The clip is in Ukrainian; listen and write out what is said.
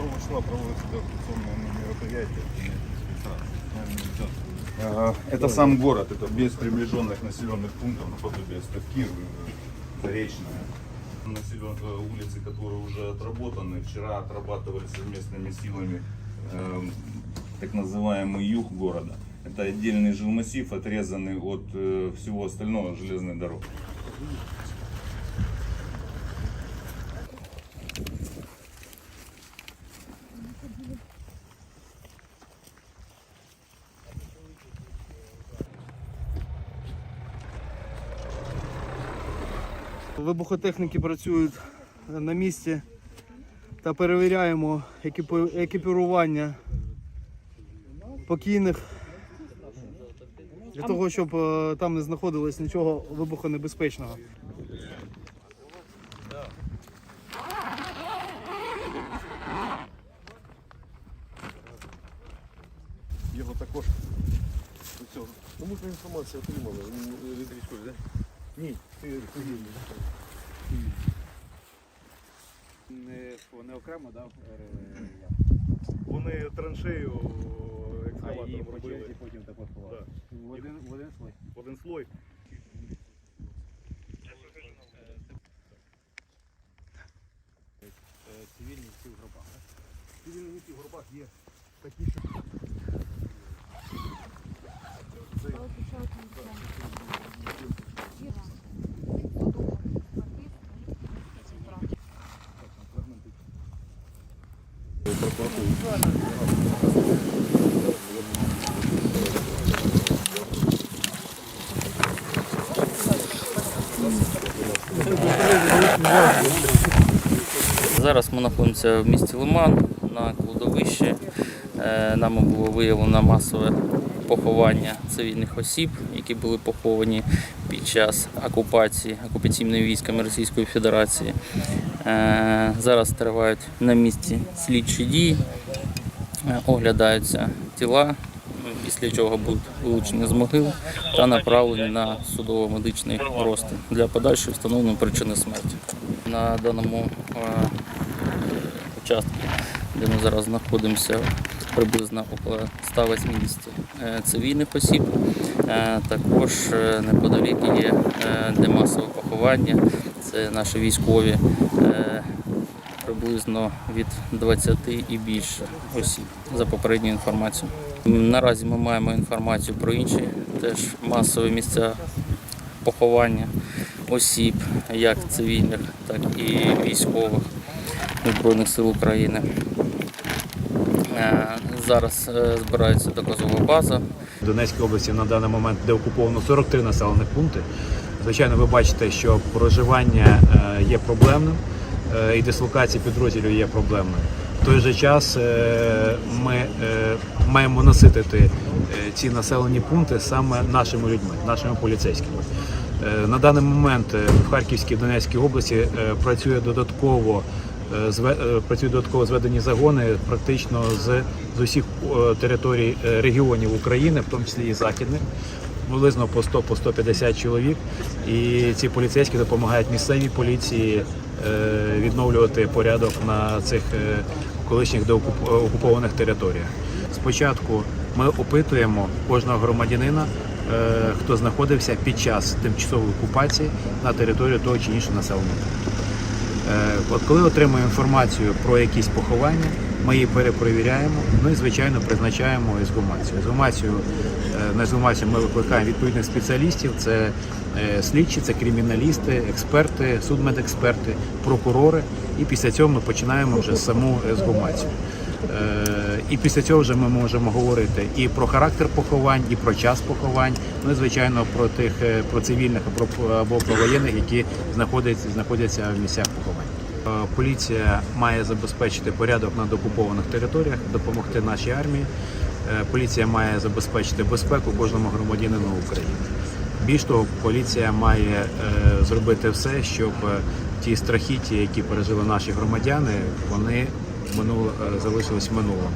2 числа проводится традиционное мероприятие. А, это сам город, это без приближенных населенных пунктов, наподобие Ставки, э, Заречная. Населен... Э, улицы, которые уже отработаны, вчера отрабатывали совместными силами э, так называемый юг города. Это отдельный жилмассив, отрезанный от э, всего остального железной дороги. Вибухотехніки працюють на місці та перевіряємо екіпірування покійних для того, щоб е, там не знаходилось нічого вибухонебезпечного. Також до цього. Тому що інформація отримали е, від військових, так? Ні. Не, вони окремо, да? Вони траншею А екскаватором робили потім ховали. Да. В один, в один слой. в один слой. Цивільні всі в групах. Цивільні в горбах є такі, що Зараз ми знаходимося в місті Лиман на кладовищі. Е, Нами було виявлено масове поховання цивільних осіб, які були поховані під час окупації окупаційними військами Російської Федерації. Е, Зараз тривають на місці слідчі дії, е, оглядаються тіла, після чого будуть вилучені з могил та направлені на судово-медичний розтин для подальшої встановлення причини смерті. На даному е, участку, де ми зараз знаходимося, приблизно около 180 е, цивільних осіб. Е, Також е, неподалік є де масове поховання. Це наші військові. Приблизно від 20 і більше осіб за попередньою інформацією. Наразі ми маємо інформацію про інші теж масові місця поховання осіб, як цивільних, так і військових Збройних сил України. Е, Зараз е, збирається доказова база. В Донецькій області на даний момент деокуповано 43 населених пункти. Звичайно, ви бачите, що проживання е, є проблемним і дислокація підрозділів є проблемною. В той же час ми маємо наситити ці населені пункти саме нашими людьми, нашими поліцейськими. На даний момент в Харківській Донецькій області працює додатково працюють додатково зведені загони практично з, з усіх е, територій е, регіонів України, в тому числі і західних. Приблизно по 100 по 150 чоловік, і ці поліцейські допомагають місцевій поліції е, відновлювати порядок на цих е, колишніх окупованих територіях. Спочатку ми опитуємо кожного громадянина, е, хто знаходився під час тимчасової окупації на території того чи іншого населеного. Е, От коли отримуємо інформацію про якісь поховання, ми її перепровіряємо, ну і звичайно призначаємо езгумацію. Ексгумацію е, на езгумацію ми викликаємо відповідних спеціалістів. Це е, слідчі, це криміналісти, експерти, судмедексперти, прокурори. І після цього ми починаємо вже саму ексгумацію. Е, І після цього вже ми можемо говорити і про характер поховань, і про час поховань. Ну і звичайно про тих е, про цивільних про- або про воєнних, які знаходяться знаходяться в місцях поховань. Е, Поліція має забезпечити порядок на окупованих територіях, допомогти нашій армії. Поліція має забезпечити безпеку кожному громадянину України. Більш того, поліція має зробити все, щоб ті страхіття, які пережили наші громадяни, вони минуло залишилось залишились в минулому.